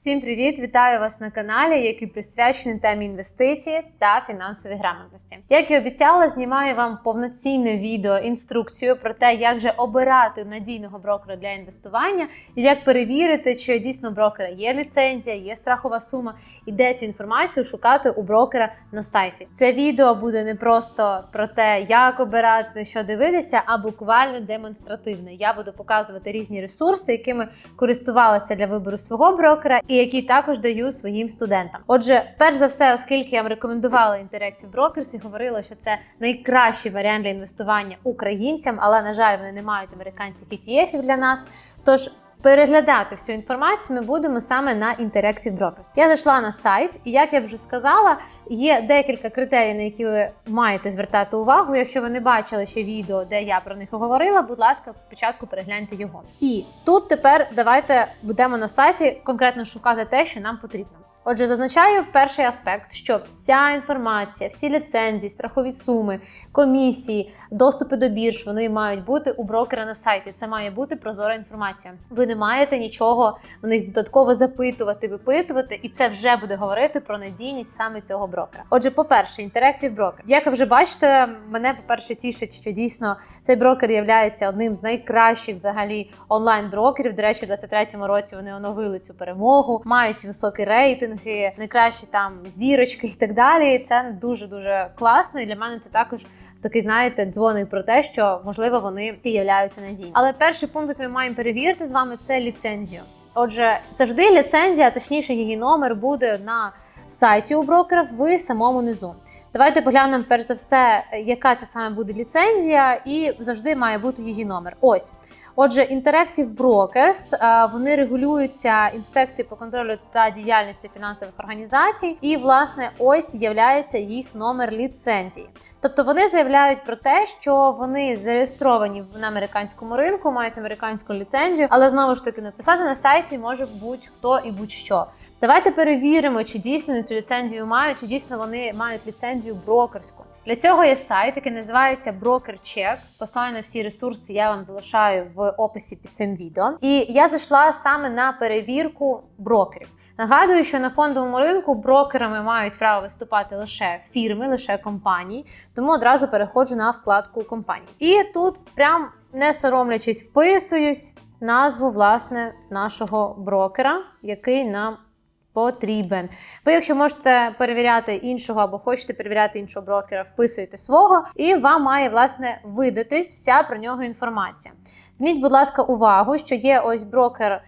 Всім привіт! Вітаю вас на каналі, який присвячений темі інвестиції та фінансовій грамотності. Як і обіцяла, знімаю вам повноцінне відео інструкцію про те, як же обирати надійного брокера для інвестування і як перевірити, чи дійсно брокера є ліцензія, є страхова сума, і де цю інформацію шукати у брокера на сайті. Це відео буде не просто про те, як обирати, що дивитися, а буквально демонстративне. Я буду показувати різні ресурси, якими користувалася для вибору свого брокера, і які також даю своїм студентам. Отже, перш за все, оскільки я вам рекомендувала Interactive Brokers і говорила, що це найкращий варіант для інвестування українцям, але на жаль, вони не мають американських ETF для нас. Тож Переглядати всю інформацію ми будемо саме на Interactive Brokers. Я зайшла на сайт, і як я вже сказала, є декілька критерій, на які ви маєте звертати увагу. Якщо ви не бачили ще відео, де я про них говорила, будь ласка, спочатку перегляньте його. І тут тепер давайте будемо на сайті конкретно шукати те, що нам потрібно. Отже, зазначаю перший аспект, що вся інформація, всі ліцензії, страхові суми, комісії, доступи до бірж, вони мають бути у брокера на сайті. Це має бути прозора інформація. Ви не маєте нічого в них додатково запитувати, випитувати, і це вже буде говорити про надійність саме цього брокера. Отже, по-перше, Interactive Broker. Як ви вже бачите, мене по-перше тішить, що дійсно цей брокер є одним з найкращих взагалі онлайн-брокерів. До речі, в 23-му році вони оновили цю перемогу, мають високий рейтинги, найкращі там зірочки і так далі. Це дуже дуже класно. І для мене це також такий, знаєте, дзвоник про те, що можливо вони і являються надійними. Але перший пункт, який ми маємо перевірити з вами, це ліцензію. Отже, завжди ліцензія, точніше, її номер буде на сайті у брокера в самому низу. Давайте поглянемо перш за все, яка це саме буде ліцензія, і завжди має бути її номер. Ось. Отже, Interactive Brokers, е, вони регулюються інспекцією по контролю та діяльністю фінансових організацій, і власне ось являється їх номер ліцензії. Тобто вони заявляють про те, що вони зареєстровані на американському ринку, мають американську ліцензію, але знову ж таки написати на сайті може будь-хто і будь-що. Давайте перевіримо, чи дійсно вони цю ліцензію мають, чи дійсно вони мають ліцензію брокерську. Для цього є сайт, який називається BrokerCheck. Посилання на всі ресурси я вам залишаю в описі під цим відео. І я зайшла саме на перевірку брокерів. Нагадую, що на фондовому ринку брокерами мають право виступати лише фірми, лише компанії, тому одразу переходжу на вкладку компанії. І тут, прям не соромлячись, вписуюсь назву власне нашого брокера, який нам потрібен. Ви, якщо можете перевіряти іншого або хочете перевіряти іншого брокера, вписуєте свого, і вам має власне видатись вся про нього інформація. Зверніть, будь ласка, увагу, що є ось брокер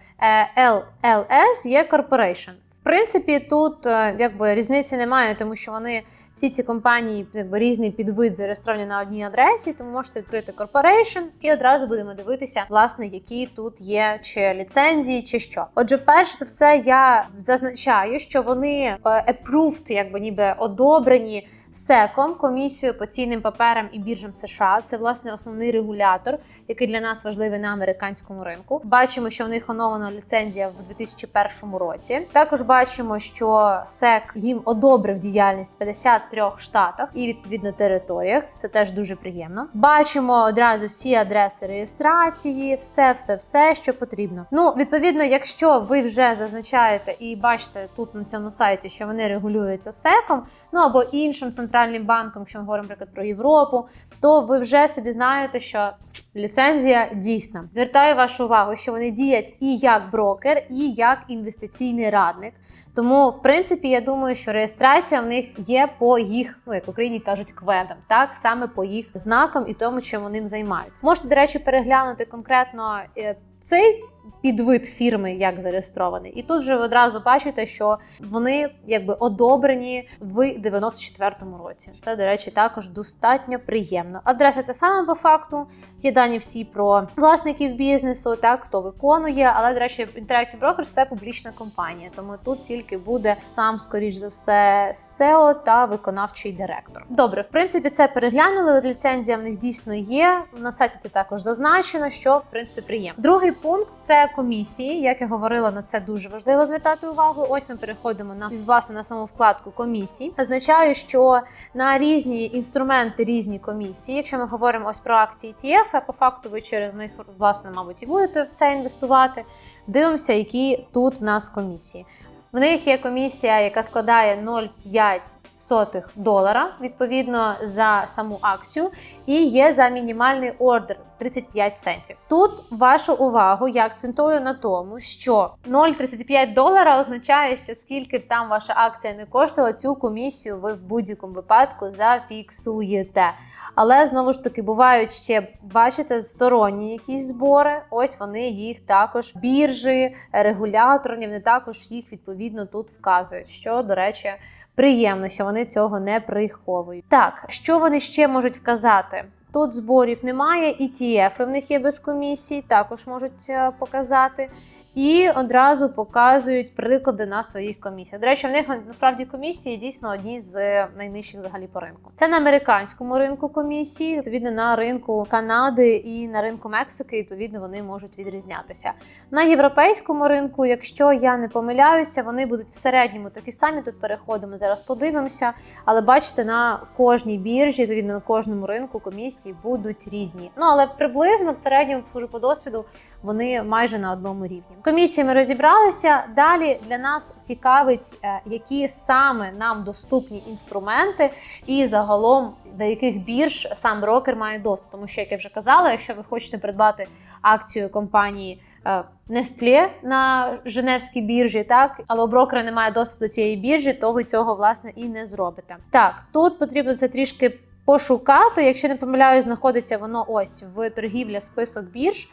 LLS, є Corporation. В принципі, тут е, якби різниці немає, тому що вони всі ці компанії якби різний підвид зареєстровані на одній адресі, тому можете відкрити Corporation і одразу будемо дивитися, власне, які тут є чи ліцензії, чи що. Отже, перш за все, я зазначаю, що вони е, approved, якби ніби одобрені. СЕКом, комісією по цінним паперам і біржам США. Це власне основний регулятор, який для нас важливий на американському ринку. Бачимо, що в них оновлена ліцензія в 2001 році. Також бачимо, що СЕК їм одобрив діяльність в 53 штатах і відповідно територіях. Це теж дуже приємно. Бачимо одразу всі адреси реєстрації, все, все, все, що потрібно. Ну, відповідно, якщо ви вже зазначаєте і бачите тут на цьому сайті, що вони регулюються СЕКом, ну або іншим центральним банком, якщо ми говоримо наприклад, про Європу, то ви вже собі знаєте, що ліцензія дійсна. Звертаю вашу увагу, що вони діють і як брокер, і як інвестиційний радник. Тому, в принципі, я думаю, що реєстрація в них є по їх, ну як в Україні кажуть, кведам, так саме по їх знакам і тому, чим вони займаються. Можете, до речі, переглянути конкретно е, цей підвид фірми як зареєстрований. І тут вже ви одразу бачите, що вони якби одобрені в 94-му році. Це, до речі, також достатньо приємно. Адреса те саме по факту. Є дані всі про власників бізнесу, так хто виконує. Але, до речі, Interactive Brokers – це публічна компанія, тому тут тільки буде сам, скоріш за все, SEO та виконавчий директор. Добре, в принципі, це переглянули. Ліцензія в них дійсно є. На сайті це також зазначено, що в принципі приємно. Другий пункт це комісії. Як я говорила, на це дуже важливо звертати увагу. Ось ми переходимо на власне на саму вкладку комісій. Означаю, що на різні інструменти різні комісії. Якщо ми говоримо ось про акції ETF, факту ви через них, власне, мабуть, і будете в це інвестувати. Дивимося, які тут в нас комісії. В них є комісія, яка складає 0,5 сотих долара відповідно за саму акцію, і є за мінімальний ордер 35 центів. Тут вашу увагу я акцентую на тому, що 0,35 долара означає, що скільки там ваша акція не коштувала, цю комісію ви в будь-якому випадку зафіксуєте. Але знову ж таки бувають ще, бачите, сторонні якісь збори. Ось вони їх також біржі, регуляторні, вони також їх відповідно тут вказують. Що, до речі, приємно, що вони цього не приховують. Так, що вони ще можуть вказати? Тут зборів немає, ETF в них є без комісій, також можуть е, показати. І одразу показують приклади на своїх комісіях. До речі, в них насправді комісії дійсно одні з найнижчих взагалі по ринку. Це на американському ринку комісії, відповідно на ринку Канади і на ринку Мексики. Відповідно, вони можуть відрізнятися. На європейському ринку, якщо я не помиляюся, вони будуть в середньому такі самі. Тут переходимо зараз, подивимося. Але бачите, на кожній біржі, відповідно на кожному ринку комісії будуть різні. Ну але приблизно в середньому по досвіду вони майже на одному рівні. Комісії ми розібралися. Далі для нас цікавить, е, які саме нам доступні інструменти, і загалом до яких бірж сам брокер має доступ. Тому що, як я вже казала, якщо ви хочете придбати акцію компанії. е, Nestlé на Женевській біржі, так, але у брокера немає доступу до цієї біржі, то ви цього власне і не зробите. Так, тут потрібно це трішки пошукати. Якщо не помиляюсь, знаходиться воно ось в торгівля список бірж.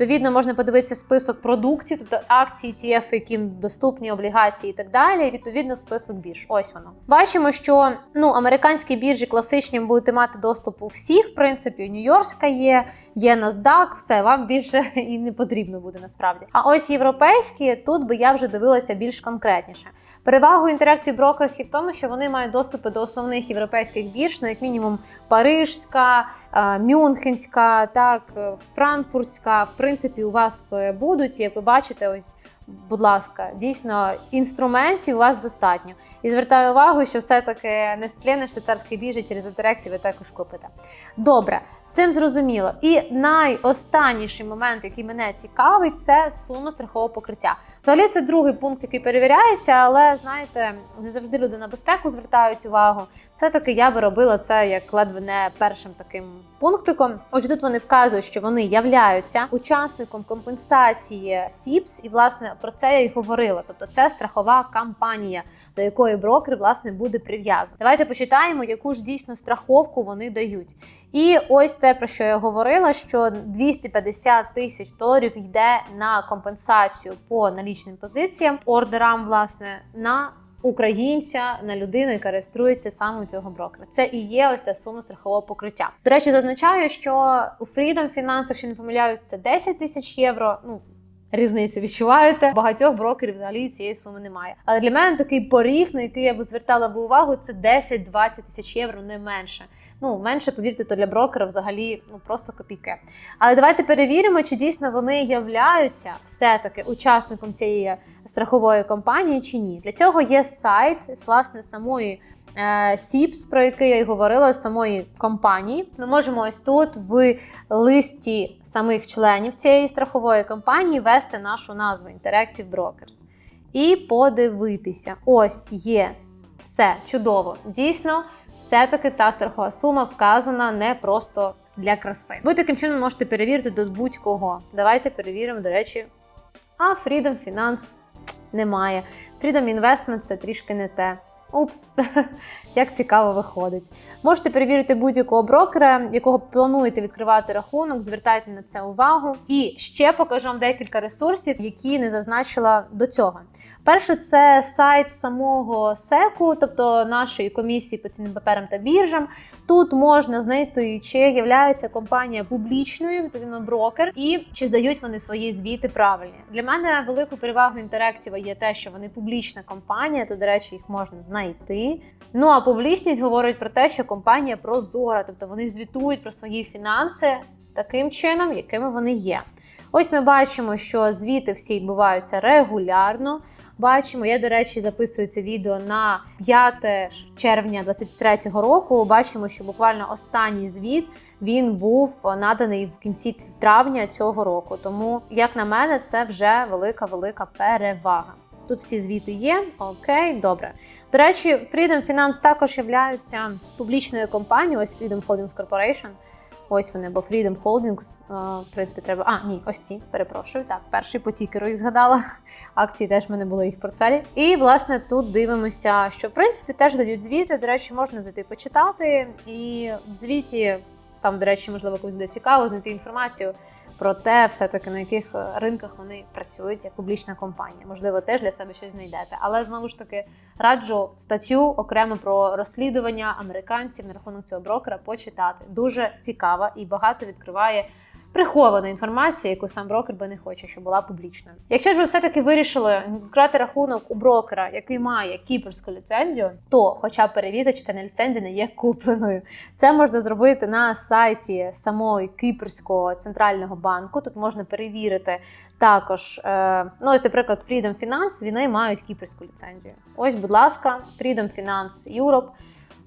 Відповідно, можна подивитися список продуктів, тобто акції, ETF, яким доступні облігації і так далі. Відповідно, список бірж. Ось воно. Бачимо, що ну американські біржі класичні будете мати доступ у всіх. В принципі, Нью-Йоркська є, є NASDAQ, все вам більше і не потрібно буде насправді. А ось європейські тут би я вже дивилася більш конкретніше. Перевагу Interactive Brokers є в тому, що вони мають доступи до основних європейських бірж, ну як мінімум Парижська, е, Мюнхенська, так, е, Франкфуртська. В принципі, у вас е, будуть, як ви бачите, ось. Будь ласка, дійсно інструментів у вас достатньо. І звертаю увагу, що все-таки Nestlé на швейцарській біржі через інтерекції ви також купите. Добре, з цим зрозуміло. І найостанніший момент, який мене цікавить, це сума страхового покриття. Взагалі, це другий пункт, який перевіряється, але знаєте, не завжди люди на безпеку звертають увагу. Все-таки я би робила це як ледве не першим таким пунктиком. Отже, тут вони вказують, що вони являються учасником компенсації СІПС, і власне про це я й говорила. Тобто, це страхова кампанія, до якої брокер власне буде прив'язаний. Давайте почитаємо, яку ж дійсно страховку вони дають. І ось те, про що я говорила: що 250 тисяч доларів йде на компенсацію по налічним позиціям, ордерам, власне, на українця, на людину, яка реєструється саме у цього брокера. Це і є ось ця сума страхового покриття. До речі, зазначаю, що у Freedom Finance, якщо не помиляюсь, це 10 тисяч євро. Ну Різницю відчуваєте. Багатьох брокерів взагалі цієї суми немає. Але для мене такий поріг, на який я б звертала б увагу, це 10-20 тисяч євро, не менше. Ну менше, повірте, то для брокера взагалі ну просто копійки. Але давайте перевіримо, чи дійсно вони являються все-таки учасником цієї страхової компанії чи ні. Для цього є сайт власне самої. Сіпс, про який я й говорила, самої компанії. Ми можемо ось тут в листі самих членів цієї страхової компанії ввести нашу назву Interactive Brokers. І подивитися. Ось є все чудово. Дійсно, все-таки та страхова сума вказана не просто для краси. Ви таким чином можете перевірити до будь-кого. Давайте перевіримо, до речі, а Freedom Finance немає. Freedom Investment це трішки не те. Упс, як цікаво виходить. Можете перевірити будь-якого брокера, якого плануєте відкривати рахунок, звертайте на це увагу. І ще покажу вам декілька ресурсів, які не зазначила до цього. Перше, це сайт самого СЕКу, тобто нашої комісії по цінним паперам та біржам. Тут можна знайти, чи є компанія публічною, відповідно брокер, і чи здають вони свої звіти правильні. Для мене великою перевагою інтерактива є те, що вони публічна компанія, то, до речі, їх можна знайти. Ну а публічність говорить про те, що компанія прозора, тобто вони звітують про свої фінанси таким чином, якими вони є. Ось ми бачимо, що звіти всі відбуваються регулярно. Бачимо, я, до речі, записую це відео на 5 червня 2023 року. Бачимо, що буквально останній звіт він був наданий в кінці травня цього року. Тому, як на мене, це вже велика велика перевага. Тут всі звіти є. Окей, добре. До речі, Freedom Finance також являються публічною компанією. Ось Freedom Holdings Corporation. Ось вони, бо Freedom Holdings, е, в принципі, треба. А, ні, ось ці, перепрошую. Так, перший по тікеру їх згадала. Акції теж в мене були їх в портфелі. І, власне, тут дивимося, що в принципі теж дають звіти. До речі, можна зайти почитати. І в звіті, там, до речі, можливо, комусь буде цікаво знайти інформацію про те, все-таки на яких е, ринках вони працюють як публічна компанія. Можливо, теж для себе щось знайдете. Але знову ж таки раджу статтю окремо про розслідування американців на рахунок цього брокера почитати. Дуже цікава і багато відкриває. Прихована інформація, яку сам брокер би не хоче, щоб була публічною. Якщо ж ви все-таки вирішили відкрити рахунок у брокера, який має кіпрську ліцензію, то хоча б перевірте, чи ця ліцензія не є купленою. Це можна зробити на сайті самої Кіпрського центрального банку. Тут можна перевірити також. Е, ну, ось, наприклад, Freedom Finance, вони мають кіпрську ліцензію. Ось, будь ласка, Freedom Finance Europe.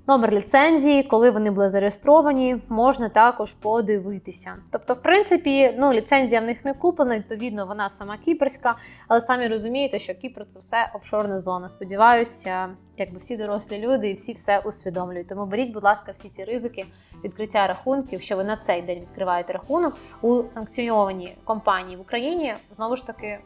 Номер ліцензії, коли вони були зареєстровані, можна також подивитися. Тобто, в принципі, ну ліцензія в них не куплена, відповідно, вона сама кіпрська, але самі розумієте, що Кіпр це все офшорна зона. Сподіваюся, якби всі дорослі люди і всі все усвідомлюють. Тому беріть, будь ласка, всі ці ризики відкриття рахунків, що ви на цей день відкриваєте рахунок у санкціонованій компанії в Україні. Знову ж таки.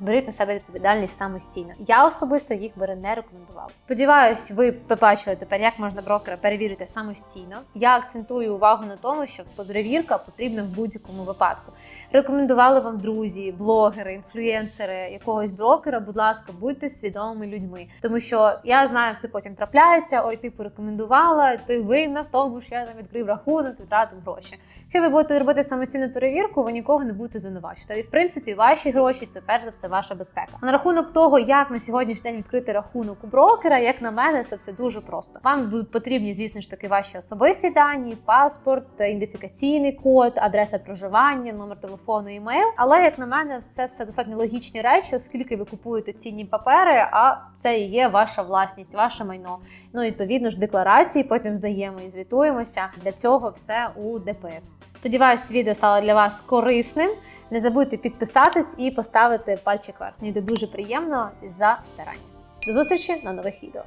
Беріть на себе відповідальність самостійно. Я особисто їх би не рекомендувала. Сподіваюсь, ви побачили тепер, як можна брокера перевірити самостійно. Я акцентую увагу на тому, що перевірка потрібна в будь-якому випадку. Рекомендували вам друзі, блогери, інфлюєнсери якогось брокера. Будь ласка, будьте свідомими людьми, тому що я знаю, як це потім трапляється. Ой, ти порекомендувала, ти винна в тому, що я там відкрив рахунок втратив гроші. Якщо ви будете робити самостійну перевірку, ви нікого не будете звинувачувати. І в принципі, ваші гроші це перш за все ваша безпека. На рахунок того, як на сьогоднішній день відкрити рахунок у брокера, як на мене, це все дуже просто. Вам будуть потрібні, звісно ж таки, ваші особисті дані, паспорт, ідентифікаційний код, адреса проживання, номер телефону, імейл. Але як на мене, це все достатньо логічні речі, оскільки ви купуєте цінні папери, а це і є ваша власність, ваше майно. Ну відповідно ж декларації, потім здаємо і звітуємося. Для цього все у ДПС. Сподіваюсь, це відео стало для вас корисним. Не забудьте підписатись і поставити пальчик вверх. Мені буде дуже приємно за старання. До зустрічі на нових відео.